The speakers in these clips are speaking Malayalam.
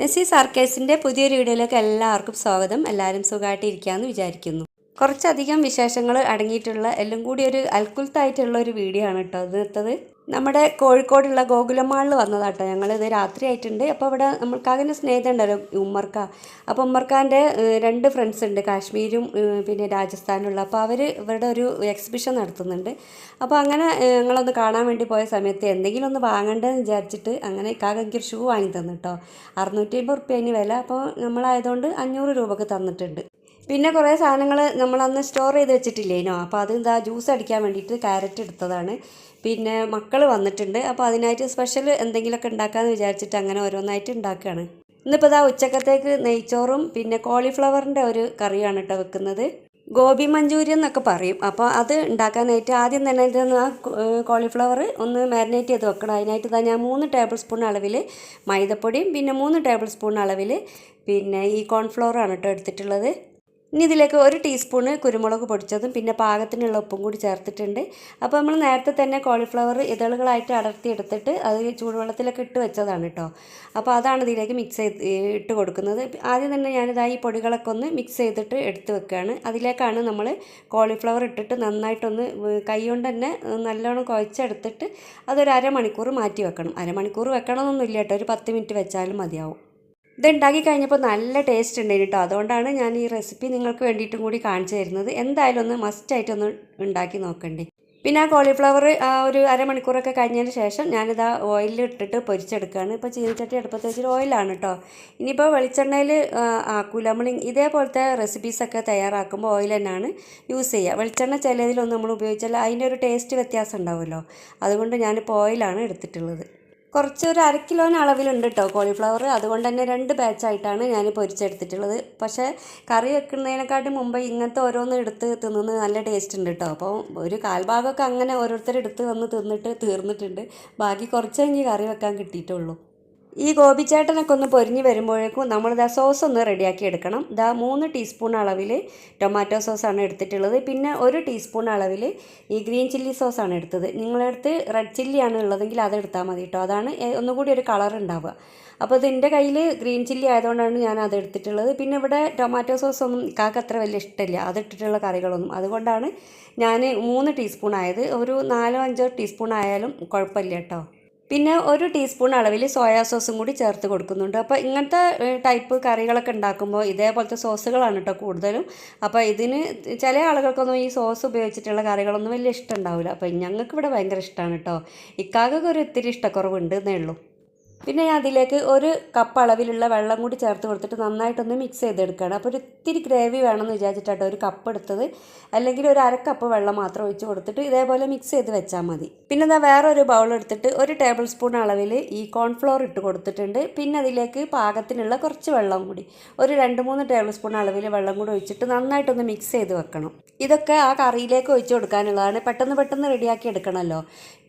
നസി സർക്കേസിന്റെ പുതിയൊരു വീഡിയോയിലേക്ക് എല്ലാവർക്കും സ്വാഗതം. എല്ലാവരും സുഖമായിട്ടിരിക്കാമെന്ന് വിചാരിക്കുന്നു. കുറച്ചധികം വിശേഷങ്ങൾ അടങ്ങിയിട്ടുള്ള എല്ലാം കൂടി ഒരു അൽക്കുൽത്തായിട്ടുള്ള ഒരു വീഡിയോ ആണ് കേട്ടോ ഇന്നത്തത് നമ്മുടെ കോഴിക്കോടുള്ള ഗോകുലമാളിൽ വന്നതാട്ടോ. ഞങ്ങളിത് രാത്രി ആയിട്ടുണ്ട്. അപ്പോൾ അവിടെ നമ്മൾക്കാകെ സ്നേഹിതം ഉണ്ടല്ലോ ഉമ്മർക്ക. അപ്പോൾ ഉമ്മർക്കാന്റെ രണ്ട് ഫ്രണ്ട്സ് ഉണ്ട്. കാശ്മീരും പിന്നെ രാജസ്ഥാനുള്ള അപ്പോൾ അവർ ഇവരുടെ ഒരു എക്സിബിഷൻ നടത്തുന്നുണ്ട്. അപ്പോൾ അങ്ങനെ ഞങ്ങളൊന്ന് കാണാൻ വേണ്ടി പോയ സമയത്ത് എന്തെങ്കിലും ഒന്ന് വാങ്ങണ്ടെന്ന് വിചാരിച്ചിട്ട് അങ്ങനെ ഇക്കാകെ എനിക്കൊരു ഷൂ വാങ്ങി തന്നു അറുന്നൂറ്റി അമ്പത് അതിന് വില. അപ്പോൾ നമ്മളായതുകൊണ്ട് അഞ്ഞൂറ് രൂപക്ക് തന്നിട്ടുണ്ട്. പിന്നെ കുറേ സാധനങ്ങൾ നമ്മളന്ന് സ്റ്റോർ ചെയ്ത് വെച്ചിട്ടില്ലേനോ അപ്പോൾ അത് എന്താ ജ്യൂസ് അടിക്കാൻ വേണ്ടിയിട്ട് ക്യാരറ്റ് എടുത്തതാണ്. പിന്നെ മക്കൾ വന്നിട്ടുണ്ട്. അപ്പോൾ അതിനായിട്ട് സ്പെഷ്യൽ എന്തെങ്കിലുമൊക്കെ ഉണ്ടാക്കാമെന്ന് വിചാരിച്ചിട്ട് അങ്ങനെ ഓരോന്നായിട്ട് ഉണ്ടാക്കുകയാണ് ഇന്നിപ്പോൾ ഇതാ ഉച്ചക്കത്തേക്ക് നെയ്ച്ചോറും പിന്നെ കോളിഫ്ലവറിന്റെ ഒരു കറിയാണ് കേട്ടോ വെക്കുന്നത്. ഗോപി മഞ്ചൂരി എന്നൊക്കെ പറയും. അപ്പോൾ അത് ഉണ്ടാക്കാനായിട്ട് ആദ്യം തന്നെ ഇതൊന്ന് ആ കോളിഫ്ലവർ ഒന്ന് മാരിനേറ്റ് ചെയ്ത് വെക്കണം. അതിനായിട്ട് ഞാൻ മൂന്ന് ടേബിൾ സ്പൂൺ അളവിൽ മൈദപ്പൊടിയും പിന്നെ മൂന്ന് ടേബിൾ സ്പൂൺ അളവിൽ പിന്നെ ഈ കോൺഫ്ലവറാണ് കേട്ടോ എടുത്തിട്ടുള്ളത്. ഇനി ഇതിലേക്ക് ഒരു ടീസ്പൂണ് കുരുമുളക് പൊടിച്ചതും പിന്നെ പാകത്തിനുള്ള ഉപ്പും കൂടി ചേർത്തിട്ടുണ്ട്. അപ്പോൾ നമ്മൾ നേരത്തെ തന്നെ കോളിഫ്ലവർ ഇതളുകളായിട്ട് അടർത്തി എടുത്തിട്ട് അത് ചൂടുവെള്ളത്തിലൊക്കെ ഇട്ട് വെച്ചതാണ് കേട്ടോ അപ്പോൾ അതാണ് ഇതിലേക്ക് മിക്സ് ചെയ്ത് ഇട്ട് കൊടുക്കുന്നത്. ആദ്യം തന്നെ ഞാനിതാ ഈ പൊടികളൊക്കെ ഒന്ന് മിക്സ് ചെയ്തിട്ട് എടുത്ത് വെക്കുകയാണ് അതിലേക്കാണ് നമ്മൾ കോളിഫ്ലവർ ഇട്ടിട്ട് നന്നായിട്ടൊന്ന് കൈ കൊണ്ട് തന്നെ നല്ലോണം കുഴച്ചെടുത്തിട്ട് അതൊരു അരമണിക്കൂർ മാറ്റി വെക്കണം. അരമണിക്കൂർ വെക്കണമെന്നൊന്നുമില്ല കേട്ടോ ഒരു പത്ത് മിനിറ്റ് വെച്ചാലും മതിയാവും. ഇത് ഉണ്ടാക്കി കഴിഞ്ഞപ്പോൾ നല്ല ടേസ്റ്റ് ഉണ്ടായിരുന്നു കേട്ടോ അതുകൊണ്ടാണ് ഞാൻ ഈ റെസിപ്പി നിങ്ങൾക്ക് വേണ്ടിയിട്ടും കൂടി കാണിച്ചു തരുന്നത്. എന്തായാലും ഒന്ന് മസ്റ്റായിട്ടൊന്ന് ഉണ്ടാക്കി നോക്കണ്ടേ. പിന്നെ ആ കോളിഫ്ലവർ ആ ഒരു അരമണിക്കൂറൊക്കെ കഴിഞ്ഞതിന് ശേഷം ഞാനിത് ആ ഓയിലിൽ ഇട്ടിട്ട് പൊരിച്ചെടുക്കുകയാണ് ഇപ്പോൾ ചീനിച്ചട്ടി അടുപ്പത്ത് വെച്ചിട്ട് ഓയിലാണ് കേട്ടോ ഇനിയിപ്പോൾ വെളിച്ചെണ്ണയിൽ ആക്കൂല നമ്മൾ ഇതേപോലത്തെ റെസിപ്പീസൊക്കെ തയ്യാറാക്കുമ്പോൾ ഓയിൽ തന്നെയാണ് യൂസ് ചെയ്യുക. വെളിച്ചെണ്ണ ചിലതിലൊന്നും നമ്മൾ ഉപയോഗിച്ചാൽ അതിന്റെ ഒരു ടേസ്റ്റ് വ്യത്യാസം ഉണ്ടാവുമല്ലോ. അതുകൊണ്ട് ഞാനിപ്പോൾ ഓയിലാണ് എടുത്തിട്ടുള്ളത്. കുറച്ച് ഒരു അര കിലോന് അളവിലുണ്ട് കേട്ടോ കോളിഫ്ലവർ അതുകൊണ്ട് തന്നെ രണ്ട് ബാച്ചായിട്ടാണ് ഞാൻ പൊരിച്ചെടുത്തിട്ടുള്ളത്. പക്ഷേ കറി വെക്കുന്നതിനെക്കാട്ടും മുമ്പ് ഇങ്ങനത്തെ ഓരോന്ന് എടുത്ത് തിന്നുന്നത് നല്ല ടേസ്റ്റ് ഉണ്ട് കേട്ടോ അപ്പോൾ ഒരു കാൽഭാഗമൊക്കെ അങ്ങനെ ഓരോരുത്തർ എടുത്ത് വന്ന് തിന്നിട്ട് തീർന്നിട്ടുണ്ട്. ബാക്കി കുറച്ചെങ്കിൽ കറി വെക്കാൻ കിട്ടിയിട്ടുള്ളൂ. ഈ ഗോപിച്ചേട്ടനൊക്കെ ഒന്ന് പൊരിഞ്ഞ് വരുമ്പോഴേക്കും നമ്മൾ ഇതാ സോസ് ഒന്ന് റെഡിയാക്കി എടുക്കണം. ഇതാ മൂന്ന് ടീസ്പൂൺ അളവിൽ ടൊമാറ്റോ സോസാണ് എടുത്തിട്ടുള്ളത്. പിന്നെ ഒരു ടീസ്പൂൺ അളവിൽ ഈ ഗ്രീൻ ചില്ലി സോസാണ് എടുത്തത്. നിങ്ങളടുത്ത് റെഡ് ചില്ലിയാണ് ഉള്ളതെങ്കിൽ അത് എടുത്താൽ മതി കേട്ടോ അതാണ് ഒന്നുകൂടി ഒരു കളർ ഉണ്ടാവുക. അപ്പോൾ ഇത് എന്റെ കയ്യിൽ ഗ്രീൻ ചില്ലി ആയതുകൊണ്ടാണ് ഞാൻ അത് എടുത്തിട്ടുള്ളത്. പിന്നെ ഇവിടെ ടൊമാറ്റോ സോസ് ഒന്നും കാക്ക് അത്ര വലിയ ഇഷ്ടമില്ല അതിട്ടിട്ടുള്ള കറികളൊന്നും. അതുകൊണ്ടാണ് ഞാൻ മൂന്ന് ടീസ്പൂൺ ആയത്. ഒരു നാലോ അഞ്ചോ ടീസ്പൂൺ ആയാലും കുഴപ്പമില്ല കേട്ടോ പിന്നെ ഒരു ടീസ്പൂൺ അളവിൽ സോയാ സോസും കൂടി ചേർത്ത് കൊടുക്കുന്നുണ്ട്. അപ്പോൾ ഇങ്ങനത്തെ ടൈപ്പ് കറികളൊക്കെ ഉണ്ടാക്കുമ്പോൾ ഇതേപോലത്തെ സോസുകളാണ് കേട്ടോ കൂടുതലും. അപ്പോൾ ഇതിന് ചില ആളുകൾക്കൊന്നും ഈ സോസ് ഉപയോഗിച്ചിട്ടുള്ള കറികളൊന്നും വലിയ ഇഷ്ടം ഉണ്ടാവില്ല അപ്പോൾ ഞങ്ങൾക്ക് ഇവിടെ ഭയങ്കര ഇഷ്ടമാണ് കേട്ടോ ഇക്കാക്കൊക്കെ ഒരു ഇത്തിരി ഇഷ്ടക്കുറവുണ്ട് എന്നേ ഉള്ളൂ. പിന്നെ ഞാൻ അതിലേക്ക് ഒരു കപ്പ് അളവിലുള്ള വെള്ളം കൂടി ചേർത്ത് കൊടുത്തിട്ട് നന്നായിട്ടൊന്ന് മിക്സ് ചെയ്തെടുക്കുകയാണ്. അപ്പോൾ ഒരു ഇത്തിരി ഗ്രേവി വേണമെന്ന് വിചാരിച്ചിട്ടാട്ടോ ഒരു കപ്പ് എടുത്തത്. അല്ലെങ്കിൽ ഒരു അര കപ്പ് വെള്ളം മാത്രം ഒഴിച്ച് കൊടുത്തിട്ട് ഇതേപോലെ മിക്സ് ചെയ്ത് വെച്ചാൽ മതി. പിന്നെ ഇതാ വേറെ ഒരു ബൗൾ എടുത്തിട്ട് ഒരു ടേബിൾ സ്പൂൺ അളവിൽ ഈ കോൺഫ്ലോർ ഇട്ട് കൊടുത്തിട്ടുണ്ട്. പിന്നെ അതിലേക്ക് പാകത്തിനുള്ള കുറച്ച് വെള്ളം കൂടി ഒരു രണ്ട് മൂന്ന് ടേബിൾ സ്പൂൺ അളവിൽ വെള്ളം കൂടി ഒഴിച്ചിട്ട് നന്നായിട്ടൊന്ന് മിക്സ് ചെയ്ത് വെക്കണം. ഇതൊക്കെ ആ കറിയിലേക്ക് ഒഴിച്ച് കൊടുക്കാനുള്ളതാണ്. പെട്ടെന്ന് പെട്ടെന്ന് റെഡിയാക്കി എടുക്കണമല്ലോ.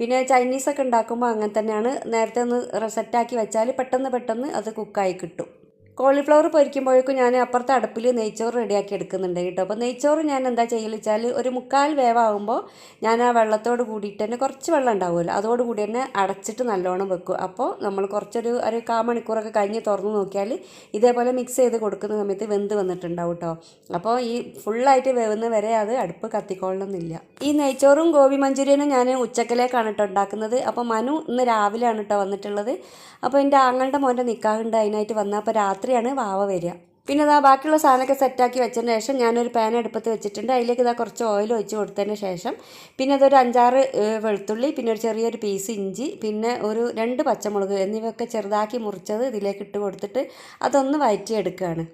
പിന്നെ ചൈനീസൊക്കെ ഉണ്ടാക്കുമ്പോൾ അങ്ങനെ തന്നെയാണ് നേരത്തെ ഒന്ന് സെറ്റാക്കി വെച്ചാൽ പെട്ടെന്ന് പെട്ടെന്ന് അത് കുക്കായി കിട്ടും. കോളിഫ്ലവർ പൊരിക്കുമ്പോഴേക്കും ഞാൻ അപ്പുറത്തെ അടുപ്പിൽ നെയ്ച്ചോറ് റെഡിയാക്കി എടുക്കുന്നുണ്ട് കേട്ടോ. അപ്പോൾ നെയ്ച്ചോറ് ഞാൻ എന്താ ചെയ്യൽ വെച്ചാൽ ഒരു മുക്കാൽ വേവാകുമ്പോൾ ഞാൻ ആ വെള്ളത്തോട് കൂടിയിട്ട് തന്നെ കുറച്ച് വെള്ളം ഉണ്ടാവുമല്ലോ അതോടുകൂടി തന്നെ അടച്ചിട്ട് നല്ലോണം വെക്കും. അപ്പോൾ നമ്മൾ കുറച്ചൊരു ഒരു കാ മണിക്കൂറൊക്കെ കഴിഞ്ഞ് തുറന്ന് നോക്കിയാൽ ഇതേപോലെ മിക്സ് ചെയ്ത് കൊടുക്കുന്ന സമയത്ത് വെന്ത് വന്നിട്ടുണ്ടാവും കേട്ടോ. അപ്പോൾ ഈ ഫുള്ളായിട്ട് വേവുന്ന വരെ അത് അടുപ്പ് കത്തിക്കൊള്ളണമെന്നില്ല. ഈ നെയ്ച്ചോറും ഗോപി മഞ്ചൂരിയനും ഞാൻ ഉച്ചക്കലേക്കാണ് കേട്ടോ ഉണ്ടാക്കുന്നത്. അപ്പോൾ മനു ഇന്ന് രാവിലെയാണ് കേട്ടോ വന്നിട്ടുള്ളത്. അപ്പോൾ എന്റെ ആങ്ങളുടെ മോന്റെ നിൽക്കാറുണ്ട് അതിനായിട്ട് വന്നാൽ അപ്പോൾ രാത്രിയാണ് വാവ വരിക. പിന്നെ ഇതാ ബാക്കിയുള്ള സാധനമൊക്കെ സെറ്റാക്കി വെച്ചതിന് ശേഷം ഞാനൊരു പാൻ എടുപ്പത്ത് വെച്ചിട്ടുണ്ട്. അതിലേക്ക് ഇതാ കുറച്ച് ഓയിൽ ഒഴിച്ച് കൊടുത്തതിന് ശേഷം പിന്നെ അതൊരു അഞ്ചാറ് വെളുത്തുള്ളി പിന്നെ ഒരു ചെറിയൊരു പീസ് ഇഞ്ചി പിന്നെ ഒരു രണ്ട് പച്ചമുളക് എന്നിവയൊക്കെ ചെറുതാക്കി മുറിച്ചത് ഇതിലേക്ക് ഇട്ട് കൊടുത്തിട്ട് അതൊന്ന് വഴറ്റിയെടുക്കുകയാണ്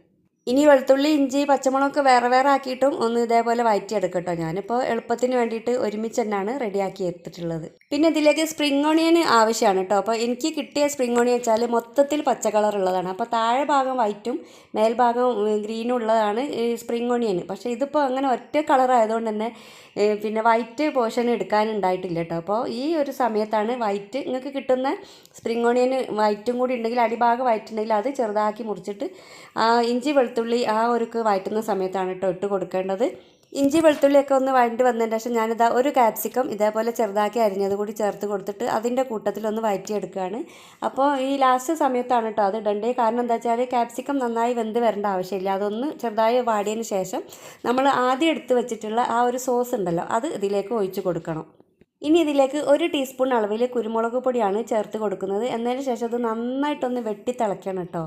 ഇനി വെളുത്തുള്ളി ഇഞ്ചി പച്ചമുളകൊക്കെ വേറെ വേറെ ആക്കിയിട്ടും ഒന്ന് ഇതേപോലെ വഴറ്റിയെടുക്കട്ടോ ഞാനിപ്പോൾ എളുപ്പത്തിന് വേണ്ടിയിട്ട് ഒരുമിച്ച് തന്നെയാണ് റെഡിയാക്കി എടുത്തിട്ടുള്ളത്. പിന്നെ ഇതിലേക്ക് സ്പ്രിംഗ് ഓണിയൻ ആവശ്യമാണ് കേട്ടോ. അപ്പോൾ എനിക്ക് കിട്ടിയ സ്പ്രിംഗ് ഓണിയൻ വെച്ചാൽ മൊത്തത്തിൽ പച്ച കളർ ഉള്ളതാണ്. അപ്പോൾ താഴെ ഭാഗം വൈറ്റും മേൽഭാഗം ഗ്രീനും ഉള്ളതാണ് സ്പ്രിംഗ് ഓണിയൻ പക്ഷേ ഇതിപ്പോൾ അങ്ങനെ ഒറ്റ കളർ ആയതുകൊണ്ട് തന്നെ പിന്നെ വൈറ്റ് പോർഷൻ എടുക്കാനുണ്ടായിട്ടില്ല കേട്ടോ. അപ്പോൾ ഈ ഒരു സമയത്താണ് വൈറ്റ് നിങ്ങൾക്ക് കിട്ടുന്ന സ്പ്രിംഗ് ഓണിയൻ വൈറ്റും കൂടി ഉണ്ടെങ്കിൽ അടിഭാഗം വൈറ്റ് ഉണ്ടെങ്കിൽ അത് ചെറുതാക്കി മുറിച്ചിട്ട് ഇഞ്ചി ഇഞ്ചി വെളുത്തുള്ളി ആ ഒരു വഴറ്റുന്ന സമയത്താണ് കേട്ടോ ഇട്ട് കൊടുക്കേണ്ടത്. ഇഞ്ചി വെളുത്തുള്ളിയൊക്കെ ഒന്ന് വഴണ്ടി വന്നതിന് ശേഷം ഞാനിതാ ഒരു കാപ്സിക്കം ഇതേപോലെ ചെറുതാക്കി അരിഞ്ഞത് കൂടി ചേർത്ത് കൊടുത്തിട്ട് അതിന്റെ കൂട്ടത്തിലൊന്ന് വഴറ്റിയെടുക്കുകയാണ്. അപ്പോൾ ഈ ലാസ്റ്റ് സമയത്താണ് കേട്ടോ അത് ഇടണ്ടേ. കാരണം എന്താ വെച്ചാൽ കാപ്സിക്കം നന്നായി വെന്ത് വരേണ്ട ആവശ്യമില്ല. അതൊന്ന് ചെറുതായി വാടിയതിന് ശേഷം നമ്മൾ ആദ്യം എടുത്ത് വെച്ചിട്ടുള്ള ആ ഒരു സോസ് ഉണ്ടല്ലോ അത് ഇതിലേക്ക് ഒഴിച്ച് കൊടുക്കണം. ഇനി ഇതിലേക്ക് ഒരു ടീസ്പൂൺ അളവിൽ കുരുമുളക് പൊടിയാണ് ചേർത്ത് കൊടുക്കുന്നത്. എന്നതിന് ശേഷം അത് നന്നായിട്ടൊന്ന് വെട്ടി തിളയ്ക്കണം കേട്ടോ.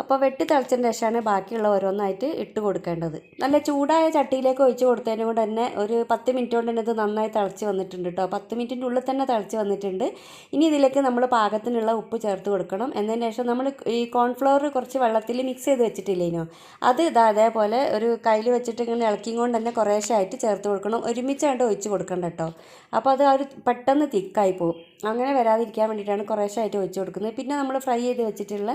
അപ്പോൾ വെട്ടി തിളച്ചതിന് ശേഷമാണ് ബാക്കിയുള്ള ഓരോന്നായിട്ട് ഇട്ട് കൊടുക്കേണ്ടത്. നല്ല ചൂടായ ചട്ടിയിലേക്ക് ഒഴിച്ച് കൊടുത്തതിന് കൊണ്ട് തന്നെ ഒരു പത്ത് മിനിറ്റ് കൊണ്ട് തന്നെ ഇത് നന്നായി തിളച്ച് വന്നിട്ടുണ്ട് കേട്ടോ. പത്ത് മിനിറ്റിന്റെ ഉള്ളിൽ തന്നെ തിളച്ച് വന്നിട്ടുണ്ട്. ഇനി ഇതിലേക്ക് നമ്മൾ പാകത്തിനുള്ള ഉപ്പ് ചേർത്ത് കൊടുക്കണം. എന്നതിന് ശേഷം നമ്മൾ ഈ കോൺഫ്ലവർ കുറച്ച് വെള്ളത്തിൽ മിക്സ് ചെയ്ത് വെച്ചിട്ടില്ലേനോ? അത് ഇതാ അതേപോലെ ഒരു കയ്യിൽ വെച്ചിട്ട് ഇങ്ങനെ ഇളക്കിയും കൊണ്ട് തന്നെ കുറേശ്ശായിട്ട് ചേർത്ത് കൊടുക്കണം. ഒരുമിച്ചായിട്ട് ഒഴിച്ച് കൊടുക്കണം കേട്ടോ. അപ്പോൾ അത് ഒരു പെട്ടെന്ന് തിക്കായി പോകും അങ്ങനെ വരാതിരിക്കാൻ വേണ്ടിയിട്ടാണ് കുറേശ്ശായിട്ട് ഒഴിച്ച് കൊടുക്കുന്നത്. പിന്നെ നമ്മൾ ഫ്രൈ ചെയ്ത് വെച്ചിട്ടുള്ള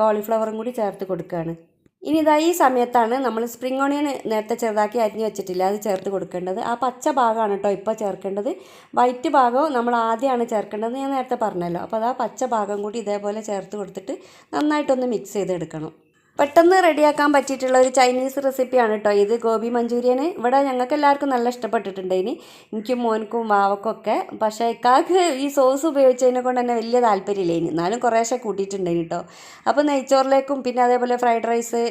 കോളിഫ്ലവറും കൂടി ചേർത്ത് കൊടുക്കുകയാണ്. ഇനി ഇതാ ഈ സമയത്താണ് നമ്മൾ സ്പ്രിംഗ് ഓണിയൻ നേരത്തെ ചെറുതാക്കി അരിഞ്ഞ് വെച്ചിട്ടില്ല. അത് ചേർത്ത് കൊടുക്കേണ്ടത്. ആ പച്ച ഭാഗമാണ് കേട്ടോ ഇപ്പോൾ ചേർക്കേണ്ടത്. വൈറ്റ് ഭാഗവും നമ്മൾ ആദ്യമാണ് ചേർക്കേണ്ടത് ഞാൻ നേരത്തെ പറഞ്ഞല്ലോ. അപ്പോൾ അത് ആ പച്ച ഭാഗം കൂടി ഇതേപോലെ ചേർത്ത് കൊടുത്തിട്ട് നന്നായിട്ടൊന്ന് മിക്സ് ചെയ്തെടുക്കണം. പെട്ടെന്ന് റെഡിയാക്കാൻ പറ്റിയിട്ടുള്ള ഒരു ചൈനീസ് റെസിപ്പിയാണ് കേട്ടോ ഇത്. ഗോബി മഞ്ചൂരിയൻ ഇവിടെ ഞങ്ങൾക്ക് എല്ലാവർക്കും നല്ല ഇഷ്ടപ്പെട്ടിട്ടുണ്ട് ഇനി. എനിക്കും മോനക്കും വാവക്കും ഒക്കെ. പക്ഷേ ഇക്കാക്ക് ഈ സോസ് ഉപയോഗിച്ചതിനെ കൊണ്ട് തന്നെ വലിയ താല്പര്യമില്ല ഇനി. എന്നാലും കുറേശ്ശെ കൂട്ടിയിട്ടുണ്ടായിന് കേട്ടോ. അപ്പോൾ നെയ്ച്ചോറിലേക്കും പിന്നെ അതേപോലെ ഫ്രൈഡ് റൈസ്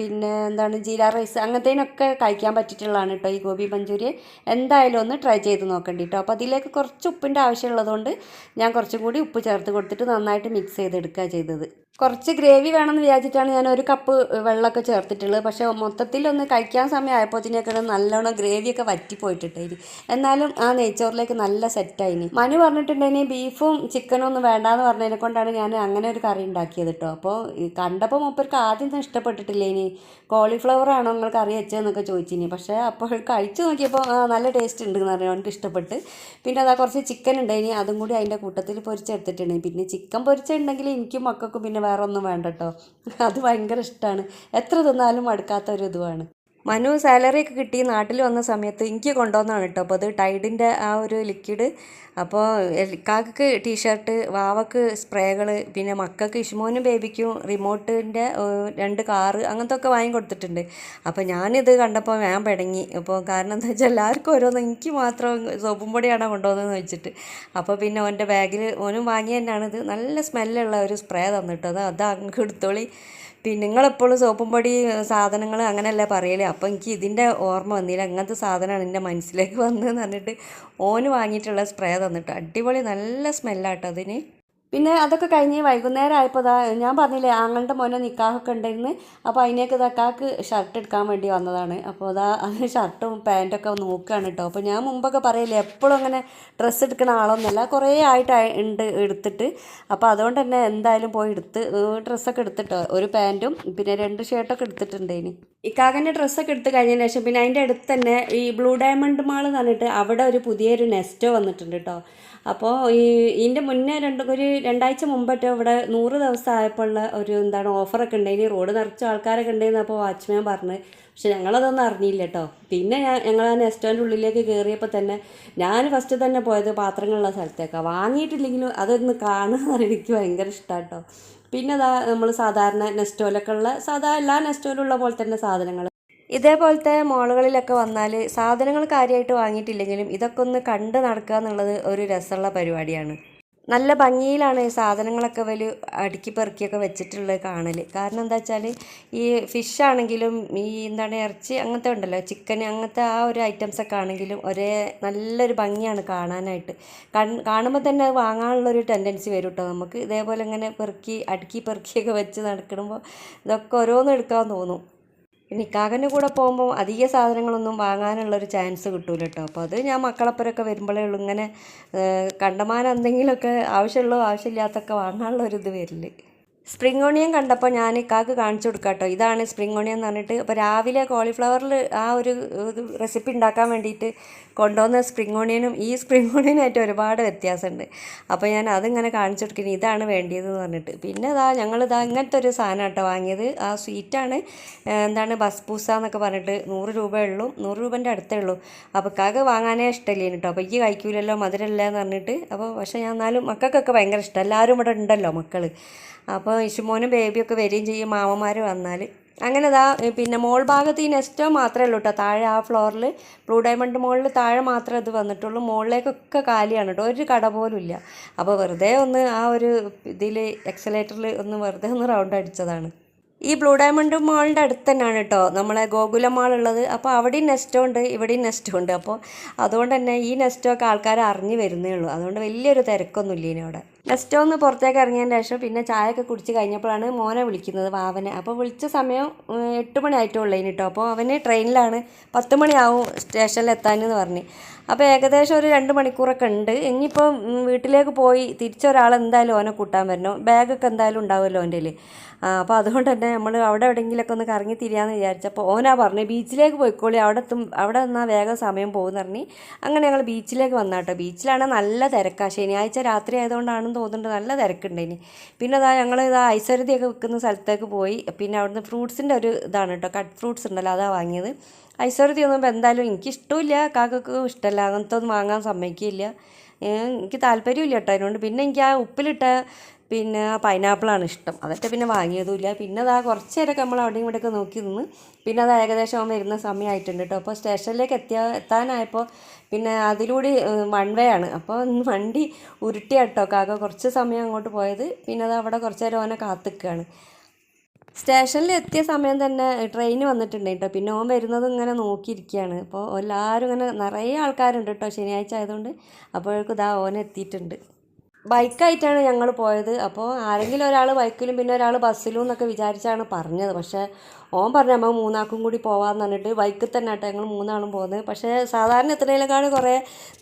പിന്നെ എന്താണ് ജീര റൈസ് അങ്ങനത്തേനൊക്കെ കഴിക്കാൻ പറ്റിയിട്ടുള്ളതാണ് കേട്ടോ ഈ ഗോബി മഞ്ചൂരിയൻ. എന്തായാലും ഒന്ന് ട്രൈ ചെയ്ത് നോക്കണ്ടി കേട്ടോ. അപ്പോൾ അതിലേക്ക് കുറച്ച് ഉപ്പിന്റെ ആവശ്യമുള്ളതുകൊണ്ട് ഞാൻ കുറച്ചും കൂടി ഉപ്പ് ചേർത്ത് കൊടുത്തിട്ട് നന്നായിട്ട് മിക്സ് ചെയ്തെടുക്കുക ചെയ്തത്. കുറച്ച് ഗ്രേവി വേണമെന്ന് വിചാരിച്ചിട്ടാണ് ഞാൻ ഒരു കപ്പ് വെള്ളമൊക്കെ ചേർത്തിട്ടുള്ളത്. പക്ഷേ മൊത്തത്തിൽ ഒന്ന് കഴിക്കാൻ സമയമായപ്പോഴത്തേക്കൊക്കെ നല്ലോണം ഗ്രേവിയൊക്കെ വറ്റിപ്പോയിട്ടുണ്ടായിന് എന്നാലും ആ നെയ്ച്ചോറിലേക്ക് നല്ല സെറ്റായിനി. മനു പറഞ്ഞിട്ടുണ്ടെങ്കിൽ ബീഫും ചിക്കനും ഒന്നും വേണ്ടാന്ന് പറഞ്ഞതിനെ കൊണ്ടാണ് ഞാൻ അങ്ങനെ ഒരു കറി ഉണ്ടാക്കിയത് കേട്ടോ. അപ്പോൾ കണ്ടപ്പോൾ മൂപ്പർക്ക് ആദ്യം ഒന്നും ഇഷ്ടപ്പെട്ടിട്ടില്ല ഇനി കോളിഫ്ലവർ ആണോ നിങ്ങൾ കറി വെച്ചതെന്നൊക്കെ ചോദിച്ചിനി. പക്ഷേ അപ്പോൾ കഴിച്ചു നോക്കിയപ്പോൾ നല്ല ടേസ്റ്റ് ഉണ്ട് എന്ന് പറഞ്ഞു. അവനക്ക് ഇഷ്ടപ്പെട്ട്. പിന്നെ അതാ കുറച്ച് ചിക്കൻ ഉണ്ടായിനി. അതും കൂടി അതിന്റെ കൂട്ടത്തിൽ പൊരിച്ചെടുത്തിട്ടുണ്ട്. പിന്നെ ചിക്കൻ പൊരിച്ചിട്ടുണ്ടെങ്കിൽ എനിക്കും മക്കൾക്കും പിന്നെ വേറെ ഒന്നും വേണ്ട കേട്ടോ അത് ഭയങ്കര ഇഷ്ടമാണ് എത്ര തിന്നാലും മടുക്കാത്ത ഒരു ഇതുമാണ് മനു സാലറി ഒക്കെ കിട്ടി നാട്ടിൽ വന്ന സമയത്ത് എനിക്ക് കൊണ്ടുവന്നാണ് കേട്ടോ. അപ്പോൾ അത് ടൈഡിന്റെ ആ ഒരു ലിക്വിഡ് അപ്പോൾ കാക്കക്ക് ടീഷർട്ട് വാവക്ക് സ്പ്രേകൾ പിന്നെ മക്കൾക്ക് ഇഷ്മോനും ബേബിക്കും റിമോട്ടിന്റെ രണ്ട് കാറ് അങ്ങനത്തെ ഒക്കെ വാങ്ങി കൊടുത്തിട്ടുണ്ട്. അപ്പോൾ ഞാനിത് കണ്ടപ്പോൾ ഞാൻ പിടങ്ങി. അപ്പോൾ കാരണം എന്താ വെച്ചാൽ എല്ലാവർക്കും ഓരോന്ന് എനിക്ക് മാത്രം സോപ്പും പൊടിയാണ് കൊണ്ടുവന്നതെന്ന് വെച്ചിട്ട്. അപ്പോൾ പിന്നെ ഓന്റെ ബാഗിൽ ഓനും വാങ്ങി തന്നെയാണ് നല്ല സ്മെല്ലുള്ള ഒരു സ്പ്രേ തന്നിട്ടത് അത് അത് അങ്ങ് എടുത്തോളി. പിന്നെ നിങ്ങളെപ്പോഴും സോപ്പും പൊടി സാധനങ്ങൾ അങ്ങനെയല്ല പറയൽ? അപ്പോൾ എനിക്ക് ഇതിന്റെ ഓർമ്മ വന്നില്ല. അങ്ങനത്തെ സാധനമാണ് എന്റെ മനസ്സിലേക്ക് വന്നതെന്ന് പറഞ്ഞിട്ട് ഓന് വാങ്ങിയിട്ടുള്ള സ്പ്രേ തന്നിട്ട്. അടിപൊളി നല്ല സ്മെല്ലാട്ടോ അതിന്. പിന്നെ അതൊക്കെ കഴിഞ്ഞ് വൈകുന്നേരം ആയപ്പോൾ ഞാൻ പറഞ്ഞില്ലേ ആങ്ങളുടെ മോനെ നിക്കാഹൊക്കെ ഉണ്ടായിരുന്നു അപ്പോൾ അതിനേക്ക് ഇതാക്കാക്ക് ഷർട്ട് എടുക്കാൻ വേണ്ടി വന്നതാണ്. അപ്പോൾ അതാ അത് ഷർട്ടും പാന്റൊക്കെ നോക്കുകയാണ് കേട്ടോ അപ്പോൾ ഞാൻ മുമ്പൊക്കെ പറയില്ലേ എപ്പോഴും അങ്ങനെ ഡ്രസ്സ് എടുക്കുന്ന ആളൊന്നുമല്ല. കുറേ ആയിട്ട് ഉണ്ട് എടുത്തിട്ട്. അപ്പോൾ അതുകൊണ്ട് തന്നെ എന്തായാലും പോയി എടുത്ത് ഡ്രസ്സൊക്കെ എടുത്തിട്ടോ. ഒരു പാന്റും പിന്നെ രണ്ട് ഷർട്ടൊക്കെ എടുത്തിട്ടുണ്ട് ഇനി ഇക്കാകന്റെ ഡ്രസ്സൊക്കെ എടുത്ത് കഴിഞ്ഞതിന് ശേഷം പിന്നെ അതിന്റെ അടുത്ത് തന്നെ ഈ ബ്ലൂ ഡയമണ്ട് മാൾ എന്ന് പറഞ്ഞിട്ട് അവിടെ ഒരു പുതിയൊരു നെസ്റ്റോ വന്നിട്ടുണ്ട് കേട്ടോ അപ്പോൾ ഈ ഇതിന്റെ മുന്നേ രണ്ട് ഒരു രണ്ടാഴ്ച മുമ്പറ്റോ ഇവിടെ നൂറ് ദിവസം ആയപ്പോഴുള്ള ഒരു എന്താണ് ഓഫറൊക്കെ ഉണ്ടായിന് റോഡ് നിറച്ച ആൾക്കാരൊക്കെ ഉണ്ടായിരുന്നു അപ്പോൾ വാച്ച്മാൻ പറഞ്ഞ് പക്ഷെ ഞങ്ങളതൊന്നും അറിഞ്ഞില്ല കേട്ടോ. പിന്നെ ഞാൻ ഞങ്ങൾ ആ നെസ്റ്റോന്റെ ഉള്ളിലേക്ക് കയറിയപ്പോൾ തന്നെ ഞാൻ ഫസ്റ്റ് തന്നെ പോയത് പാത്രങ്ങളുള്ള സ്ഥലത്തേക്കാണ് വാങ്ങിയിട്ടില്ലെങ്കിലും അതൊന്ന് കാണുക എനിക്ക് ഭയങ്കര ഇഷ്ടമാണ് കേട്ടോ. പിന്നെ അതാ നമ്മൾ സാധാരണ നെസ്റ്റോലൊക്കെ ഉള്ള സാധാ എല്ലാ നെസ്റ്റോയിലുള്ള പോലെ തന്നെ സാധനങ്ങൾ ഇതേപോലത്തെ മോളുകളിലൊക്കെ വന്നാൽ സാധനങ്ങൾ കാര്യമായിട്ട് വാങ്ങിയിട്ടില്ലെങ്കിലും ഇതൊക്കെ ഒന്ന് കണ്ട് നടക്കുക എന്നുള്ളത് ഒരു രസമുള്ള പരിപാടിയാണ്. നല്ല ഭംഗിയിലാണ് ഈ സാധനങ്ങളൊക്കെ വലിയ അടുക്കി പെറുക്കിയൊക്കെ വെച്ചിട്ടുള്ളത് കാണൽ കാരണം എന്താ വെച്ചാൽ ഈ ഫിഷ് ആണെങ്കിലും ഈ എന്താണ് ഇറച്ചി അങ്ങനത്തെ ഉണ്ടല്ലോ ചിക്കൻ അങ്ങനത്തെ ആ ഒരു ഐറ്റംസ് ഒക്കെ ആണെങ്കിലും ഒരേ നല്ലൊരു ഭംഗിയാണ് കാണാനായിട്ട്. കാണുമ്പോൾ തന്നെ വാങ്ങാനുള്ളൊരു ടെൻഡൻസി വരും കേട്ടോ നമുക്ക്. ഇതേപോലെ ഇങ്ങനെ പെറുക്കി അടുക്കി പെറുക്കിയൊക്കെ വെച്ച് നടക്കുമ്പോൾ ഇതൊക്കെ ഓരോന്നും എടുക്കാൻ തോന്നും. നിക്കാകന്റെ കൂടെ പോകുമ്പോൾ അധിക സാധനങ്ങളൊന്നും വാങ്ങാനുള്ളൊരു ചാൻസ് കിട്ടൂല കേട്ടോ അപ്പോൾ അത് ഞാൻ മക്കളപ്പരൊക്കെ വരുമ്പോഴേ ഉള്ളൂ. ഇങ്ങനെ കണ്ടമാനം എന്തെങ്കിലുമൊക്കെ ആവശ്യമുള്ളോ ആവശ്യമില്ലാത്തൊക്കെ വാങ്ങാനുള്ള ഒരു ഇത് വരില്ല. സ്പ്രിംഗ് ഓണിയൻ കണ്ടപ്പോൾ ഞാൻ ഇക്കാക്ക് കാണിച്ചു കൊടുക്കാം കേട്ടോ ഇതാണ് സ്പ്രിംഗ് ഓണിയൻ എന്ന് പറഞ്ഞിട്ട് അപ്പോൾ രാവിലെ കോളിഫ്ലവറിൽ ആ ഒരു റെസിപ്പി ഉണ്ടാക്കാൻ വേണ്ടിയിട്ട് കൊണ്ടുവന്ന സ്പ്രിംഗ് ഓണിയനും ഈ സ്പ്രിംഗ് ഓണിയനായിട്ട് ഒരുപാട് വ്യത്യാസമുണ്ട്. അപ്പോൾ ഞാൻ അതിങ്ങനെ കാണിച്ചു കൊടുക്കുന്നത് ഇതാണ് വേണ്ടിയതെന്ന് പറഞ്ഞിട്ട്. പിന്നെ ഇതാ ഞങ്ങളിതാ ഇങ്ങനത്തെ ഒരു സാധനം കേട്ടോ വാങ്ങിയത്. ആ സ്വീറ്റാണ് എന്താണ് ബസ്പൂസ എന്നൊക്കെ പറഞ്ഞിട്ട് നൂറ് രൂപയേ ഉള്ളൂ. നൂറ് രൂപേന്റെ അടുത്തേ ഉള്ളൂ. അപ്പോൾ കാക്ക് വാങ്ങാനേ ഇഷ്ടമില്ല കേട്ടോ അപ്പോൾ ഈ കഴിക്കൂലല്ലോ മധുരമില്ല എന്ന് പറഞ്ഞിട്ട്. അപ്പോൾ പക്ഷേ ഞാൻ എന്നാലും മക്കൾക്കൊക്കെ ഭയങ്കര ഇഷ്ടം. എല്ലാവരും ഇവിടെ ഉണ്ടല്ലോ മക്കൾ അപ്പോൾ ഇഷുമോനും ബേബിയൊക്കെ വരികയും ചെയ്യും മാമന്മാർ വന്നാൽ. അങ്ങനെ ഇതാ പിന്നെ മോൾ ഭാഗത്ത് ഈ നെസ്റ്റോ മാത്രമേ ഉള്ളൂ കേട്ടോ. താഴെ ആ ഫ്ലോറിൽ ബ്ലൂ ഡയമണ്ട് മോളിൽ താഴെ മാത്രമേ ഇത് വന്നിട്ടുള്ളൂ. മുകളിലേക്കൊക്കെ കാലിയാണ് കേട്ടോ. ഒരു കട പോലും ഇല്ല. അപ്പോൾ വെറുതെ ഒന്ന് ആ ഒരു ഇതിൽ എക്സലേറ്ററിൽ ഒന്ന് വെറുതെ ഒന്ന് റൗണ്ട് അടിച്ചതാണ്. ഈ ബ്ലൂ ഡയമണ്ട് മാളിന്റെ അടുത്ത് തന്നെയാണ് കേട്ടോ നമ്മളെ ഗോകുലം മാൾ ഉള്ളത്. അപ്പോൾ അവിടെയും നെസ്റ്റോ ഉണ്ട് ഇവിടെയും നെസ്റ്റോ ഉണ്ട്. അപ്പോൾ അതുകൊണ്ട് തന്നെ ഈ നെസ്റ്റോ ഒക്കെ ആൾക്കാർ അറിഞ്ഞു വരുന്നേ ഉള്ളൂ. അതുകൊണ്ട് വലിയൊരു തിരക്കൊന്നുമില്ല ഇനി അവിടെ. നെസ്റ്റോ ഒന്ന് പുറത്തേക്ക് ഇറങ്ങിയതിന് ശേഷം പിന്നെ ചായയൊക്കെ കുടിച്ച് കഴിഞ്ഞപ്പോഴാണ് മോനെ വിളിക്കുന്നത് വാവനെ. അപ്പോൾ വിളിച്ച സമയം എട്ട് മണി ആയിട്ടുള്ളൂ ഇനി കേട്ടോ അപ്പോൾ അവന് ട്രെയിനിലാണ് പത്ത് മണിയാവും സ്റ്റേഷനിൽ എത്താനെന്ന് പറഞ്ഞ്. അപ്പോൾ ഏകദേശം ഒരു രണ്ട് മണിക്കൂറൊക്കെ ഉണ്ട്. ഇനിയിപ്പോൾ വീട്ടിലേക്ക് പോയി തിരിച്ചൊരാൾ എന്തായാലും ഓനെ കൂട്ടാൻ വരണം. ബാഗൊക്കെ എന്തായാലും ഉണ്ടാവുമല്ലോ എന്റെ അപ്പോൾ അതുകൊണ്ട് തന്നെ നമ്മൾ അവിടെ എവിടെയെങ്കിലുമൊക്കെ ഒന്ന് കറങ്ങി തിരിയാന്ന് വിചാരിച്ചപ്പോൾ ഓനാ പറഞ്ഞു ബീച്ചിലേക്ക് പോയിക്കോളി അവിടെ എത്തും അവിടെ നിന്നാൽ വേഗം സമയം പോകുമെന്ന് പറഞ്ഞു. അങ്ങനെ ഞങ്ങൾ ബീച്ചിലേക്ക് വന്നാട്ടോ. ബീച്ചിലാണ് നല്ല തിരക്കാണ് ശനിയാഴ്ച രാത്രി ആയതുകൊണ്ടാണെന്ന് തോന്നുന്നുണ്ട് നല്ല തിരക്കുണ്ടായിനി. പിന്നെ അതാ ഞങ്ങൾ ഇതാ ഐശ്വര്യതയൊക്കെ വിൽക്കുന്ന സ്ഥലത്തേക്ക് പോയി. പിന്നെ അവിടുന്ന് ഫ്രൂട്ട്സിന്റെ ഒരു ഇതാണ് കേട്ടോ. കട്ട് ഫ്രൂട്ട്സ് ഉണ്ടല്ലോ അതാ വാങ്ങിയത്. ഐശ്വര്യത ഒന്നും എന്തായാലും എനിക്കിഷ്ടമില്ല കാക്കക്ക് ഇഷ്ടമല്ല അങ്ങനത്തെ ഒന്നും വാങ്ങാൻ സമ്മതിക്കില്ല. എനിക്ക് താല്പര്യമില്ല കേട്ടോ അതിനോണ്ട് പിന്നെ എനിക്ക് ആ ഉപ്പിലിട്ട പിന്നെ പൈനാപ്പിളാണ് ഇഷ്ടം. അതൊക്കെ പിന്നെ വാങ്ങിയതുമില്ല. പിന്നെ അതാ കുറച്ച് നേരമൊക്കെ നമ്മൾ അവിടെയും ഇവിടെയൊക്കെ നോക്കി നിന്ന് പിന്നെ അത് ഏകദേശം അവൻ വരുന്ന സമയമായിട്ടുണ്ട് കേട്ടോ അപ്പോൾ സ്റ്റേഷനിലേക്ക് എത്തിയ എത്താനായപ്പോൾ പിന്നെ അതിലൂടെ വൺ വേ ആണ്. അപ്പോൾ വണ്ടി ഉരുട്ടിയാട്ടോ കാക്ക കുറച്ച് സമയം അങ്ങോട്ട് പോയത്. പിന്നെ അത് അവിടെ കുറച്ച് നേരം അവനെ കാത്തിക്കുകയാണ് സ്റ്റേഷനിൽ എത്തിയ സമയം തന്നെ ട്രെയിൻ വന്നിട്ടുണ്ട് കേട്ടോ. പിന്നെ ഓൻ വരുന്നത് ഇങ്ങനെ നോക്കിയിരിക്കുകയാണ്. അപ്പോൾ എല്ലാവരും ഇങ്ങനെ നിറയെ ആൾക്കാരുണ്ട് കേട്ടോ. ശനിയാഴ്ച ആയതുകൊണ്ട് അപ്പോഴേക്കും ഇതാ ഓൻ എത്തിയിട്ടുണ്ട്. ബൈക്കായിട്ടാണ് ഞങ്ങൾ പോയത്. അപ്പോൾ ആരെങ്കിലും ഒരാൾ ബൈക്കിലും പിന്നെ ഒരാൾ ബസ്സിലും എന്നൊക്കെ വിചാരിച്ചാണ് പറഞ്ഞത്. പക്ഷേ ഓൻ പറഞ്ഞു നമ്മൾ മൂന്നാൾക്കും കൂടി പോവാന്ന് പറഞ്ഞിട്ട് ബൈക്കിൽ തന്നെ കേട്ടോ ഞങ്ങൾ മൂന്നാളും പോകുന്നത് പക്ഷേ സാധാരണ എത്രയിലേക്കാണ് കുറേ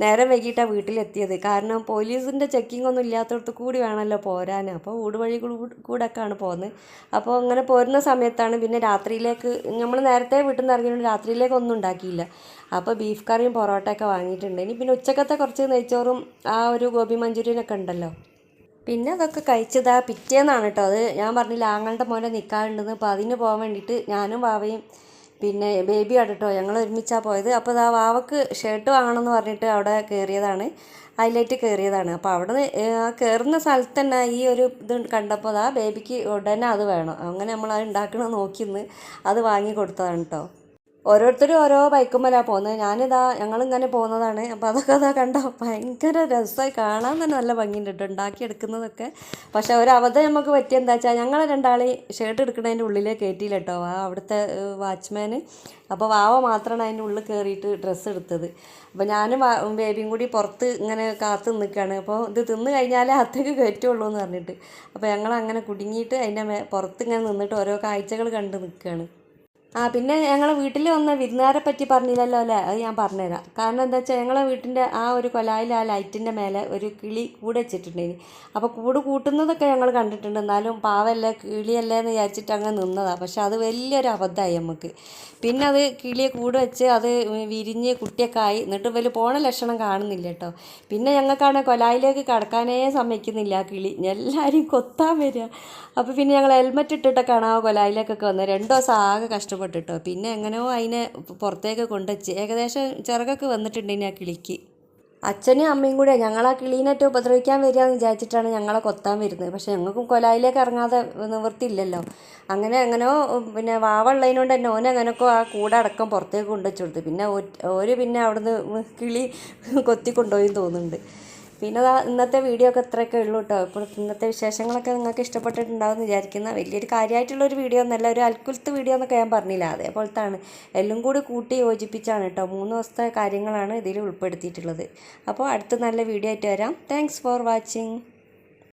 നേരം വൈകിട്ടാണ് വീട്ടിലെത്തിയത്. കാരണം പോലീസിന്റെ ചെക്കിംഗ് ഒന്നും ഇല്ലാത്തടത്ത് കൂടി വേണമല്ലോ പോരാൻ. അപ്പോൾ ഊടുവഴി കൂടെ ഒക്കെയാണ് പോകുന്നത് അപ്പോൾ അങ്ങനെ പോരുന്ന സമയത്താണ് പിന്നെ രാത്രിയിലേക്ക് നമ്മൾ നേരത്തെ വീട്ടിൽ നിന്ന് ഇറങ്ങിയിട്ട് രാത്രിയിലേക്ക് ഒന്നും ഉണ്ടാക്കിയില്ല. അപ്പോൾ ബീഫ് കറിയും പൊറോട്ടയൊക്കെ വാങ്ങിയിട്ടുണ്ട്. ഇനി പിന്നെ ഉച്ചക്കത്തെ കുറച്ച് നെയ്ച്ചോറും ആ ഒരു ഗോപി മഞ്ചൂരിയനൊക്കെ ഉണ്ടല്ലോ. പിന്നെ അതൊക്കെ കഴിച്ചതാ പിറ്റേന്നാണ് കേട്ടോ അത് ഞാൻ പറഞ്ഞില്ല ആങ്ങളുടെ മോനെ നിൽക്കാറുണ്ടെന്ന് അപ്പോൾ അതിന് പോകാൻ വേണ്ടിയിട്ട് ഞാനും വാവയും പിന്നെ ബേബിയാണ് കേട്ടോ ഞങ്ങൾ ഒരുമിച്ചാണ് പോയത്. അപ്പോൾ ആ വാവക്ക് ഷർട്ട് വാങ്ങണമെന്ന് പറഞ്ഞിട്ട് അവിടെ കയറിയതാണ് ഹൈലൈറ്റ് കയറിയതാണ് അപ്പോൾ അവിടെ കയറുന്ന സ്ഥലത്ത് തന്നെ ഈ ഒരു ഇത് കണ്ടപ്പോൾ ആ ബേബിക്ക് ഉടനെ അത് വേണം. അങ്ങനെ നമ്മൾ അത് ഉണ്ടാക്കണമെന്ന് നോക്കിയിന്ന് അത് വാങ്ങി കൊടുത്തതാണ് കേട്ടോ ഓരോരുത്തരും ഓരോ ബൈക്കുമ്മലാണ് പോകുന്നത്. ഞാനിതാ ഞങ്ങളിങ്ങനെ പോകുന്നതാണ്. അപ്പോൾ അതൊക്കെ അതാ കണ്ട? ഭയങ്കര രസമായി കാണാൻ തന്നെ നല്ല ഭംഗിയുണ്ട് കേട്ടോ ഉണ്ടാക്കിയെടുക്കുന്നതൊക്കെ. പക്ഷേ ഒരു അവധ നമുക്ക് പറ്റിയ എന്താ വെച്ചാൽ ഞങ്ങൾ രണ്ടാളി ഷർട്ട് എടുക്കുന്നതിന്റെ ഉള്ളിലേ കയറ്റിയില്ല കേട്ടോ. ആ അവിടുത്തെ വാച്ച്മാൻ അപ്പോൾ വാവ മാത്രമാണ് അതിന്റെ ഉള്ളിൽ കയറിയിട്ട് ഡ്രസ്സ് എടുത്തത്. അപ്പോൾ ഞാനും ബേബിയും കൂടി പുറത്ത് ഇങ്ങനെ കാത്ത് നിൽക്കുകയാണ് അപ്പോൾ ഇത് തിന്ന് കഴിഞ്ഞാലേ അത്തേക്ക് കയറ്റുള്ളൂ എന്ന് പറഞ്ഞിട്ട്. അപ്പോൾ ഞങ്ങൾ അങ്ങനെ കുടുങ്ങിയിട്ട് അതിന്റെ പുറത്ത് ഇങ്ങനെ നിന്നിട്ട് ഓരോ കാഴ്ചകൾ കണ്ട് നിൽക്കുകയാണ് ആ പിന്നെ ഞങ്ങളെ വീട്ടിൽ വന്ന വിരുന്നുകാരെ പറ്റി പറഞ്ഞില്ലല്ലോ അല്ലേ? അത് ഞാൻ പറഞ്ഞുതരാം. കാരണം എന്താ വെച്ചാൽ ഞങ്ങളെ വീട്ടിന്റെ ആ ഒരു കൊലായിൽ ആ ലൈറ്റിന്റെ മേലെ ഒരു കിളി കൂട് വെച്ചിട്ടുണ്ടെങ്കിൽ അപ്പോൾ കൂട് കൂട്ടുന്നതൊക്കെ ഞങ്ങൾ കണ്ടിട്ടുണ്ട്. എന്നാലും പാവല്ലേ കിളിയല്ലേ എന്ന് വിചാരിച്ചിട്ട് അങ്ങ് നിന്നതാണ് പക്ഷെ അത് വലിയൊരു അബദ്ധമായി നമുക്ക്. പിന്നെ അത് കിളിയെ കൂട് വെച്ച് അത് വിരിഞ്ഞ് കുട്ടിയൊക്കെ ആയി. എന്നിട്ട് വലിയ പോണ ലക്ഷണം കാണുന്നില്ല കേട്ടോ. പിന്നെ ഞങ്ങൾക്കാണ് കൊലായിലേക്ക് കടക്കാനേ സമ്മതിക്കുന്നില്ല ആ കിളി. എല്ലാവരും കൊത്താൻ വരിക അപ്പോൾ പിന്നെ ഞങ്ങൾ ഹെൽമെറ്റ് ഇട്ടിട്ടൊക്കെയാണ് ആ കൊലായിലേക്കൊക്കെ വന്നത്. രണ്ട് ദിവസം ആകെ കഷ്ടപ്പെട്ടു. കേട്ടോ പിന്നെ എങ്ങനെയോ അതിനെ പുറത്തേക്ക് കൊണ്ടുവച്ച്. ഏകദേശം ചിറകൊക്കെ വന്നിട്ടുണ്ട് ഇനി ആ കിളിക്ക്. അച്ഛനും അമ്മയും കൂടെ ഞങ്ങൾ ആ കിളീനേറ്റ് ഉപദ്രവിക്കാൻ വരികയെന്ന് വിചാരിച്ചിട്ടാണ് ഞങ്ങളെ കൊത്താൻ വരുന്നത്. പക്ഷെ ഞങ്ങൾക്കും കൊലായിലേക്ക് ഇറങ്ങാതെ നിവൃത്തിയില്ലല്ലോ. അങ്ങനെ എങ്ങനെയോ പിന്നെ വാവുള്ളതിനോണ്ട് തന്നെ ഓനെ ആ കൂടെ അടക്കം പുറത്തേക്ക് കൊണ്ടുവച്ചു കൊടുത്തു. പിന്നെ ഒരു പിന്നെ അവിടുന്ന് കിളി കൊത്തി കൊണ്ടുപോയി തോന്നുന്നുണ്ട്. പിന്നെ ഇന്നത്തെ വീഡിയോ ഒക്കെ ഇത്രയൊക്കെ ഉള്ളൂ കേട്ടോ ഇപ്പോൾ ഇന്നത്തെ വിശേഷങ്ങളൊക്കെ നിങ്ങൾക്ക് ഇഷ്ടപ്പെട്ടിട്ടുണ്ടാവും എന്ന് വിചാരിക്കുന്ന. വലിയൊരു കാര്യമായിട്ടുള്ളൊരു വീഡിയോ ഒന്നല്ല ഒരു അൽക്കുലത്ത് വീഡിയോ എന്നൊക്കെ ഞാൻ പറഞ്ഞില്ല. അതേപോലത്താണ്. എല്ലാം കൂടി കൂട്ടി യോജിപ്പിച്ചാണ് കേട്ടോ മൂന്ന് ദിവസത്തെ കാര്യങ്ങളാണ് ഇതിൽ ഉൾപ്പെടുത്തിയിട്ടുള്ളത്. അപ്പോൾ അടുത്ത നല്ല വീഡിയോ ആയിട്ട് വരാം. Thanks for watching